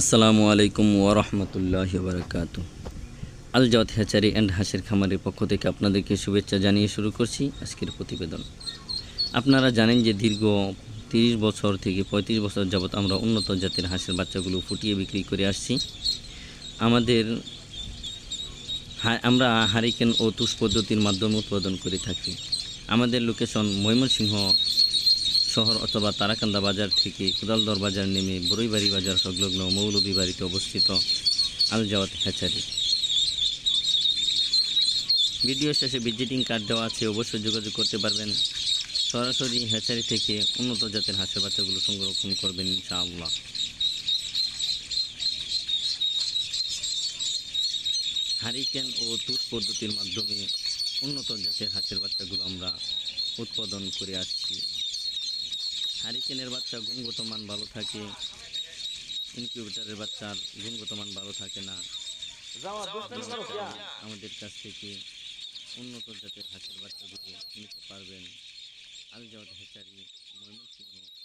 আসসালামু আলাইকুম ওরহমতুল্লাহ বারকাত আলজাওয়াত হ্যাচারি অ্যান্ড হাঁসের খামারের পক্ষ থেকে আপনাদেরকে শুভেচ্ছা জানিয়ে শুরু করছি আজকের প্রতিবেদন। আপনারা জানেন যে দীর্ঘ তিরিশ বছর থেকে পঁয়ত্রিশ বছর যাবৎ আমরা উন্নত জাতের হাঁসের বাচ্চাগুলো ফুটিয়ে বিক্রি করে আসছি। আমাদের আমরা হারিকেন ও তুষ পদ্ধতির মাধ্যমে উৎপাদন করে থাকি। আমাদের লোকেশন ময়মনসিংহ শহর অথবা তারাকান্দা বাজার থেকে কোদালদর বাজার নেমে বড়ইবাড়ি বাজার সংলগ্ন মৌলভী বাড়িতে অবস্থিত আল জাওয়াত হ্যাচারি। ভিডিও শেষে ভিজিটিং কার্ড দেওয়া আছে, অবশ্যই যোগাযোগ করতে পারবেন। সরাসরি হ্যাচারি থেকে উন্নত জাতের হাঁসের বাচ্চাগুলো সংরক্ষণ করবেন ইনশাআল্লাহ। হারিকেন ও তুষ পদ্ধতির মাধ্যমে উন্নত জাতের হাঁসের বাচ্চাগুলো আমরা উৎপাদন করে আসছি। হারিকেনের বাচ্চা গুণগত মান ভালো থাকে। ইনকিউবেটারের বাচ্চার গুণগত মান ভালো থাকে না। আমাদের কাছ থেকে উন্নত জাতের হাঁসের বাচ্চাগুলো নিতে পারবেন। আলজাওয়াত হ্যাচারি ময়মনসিংহ।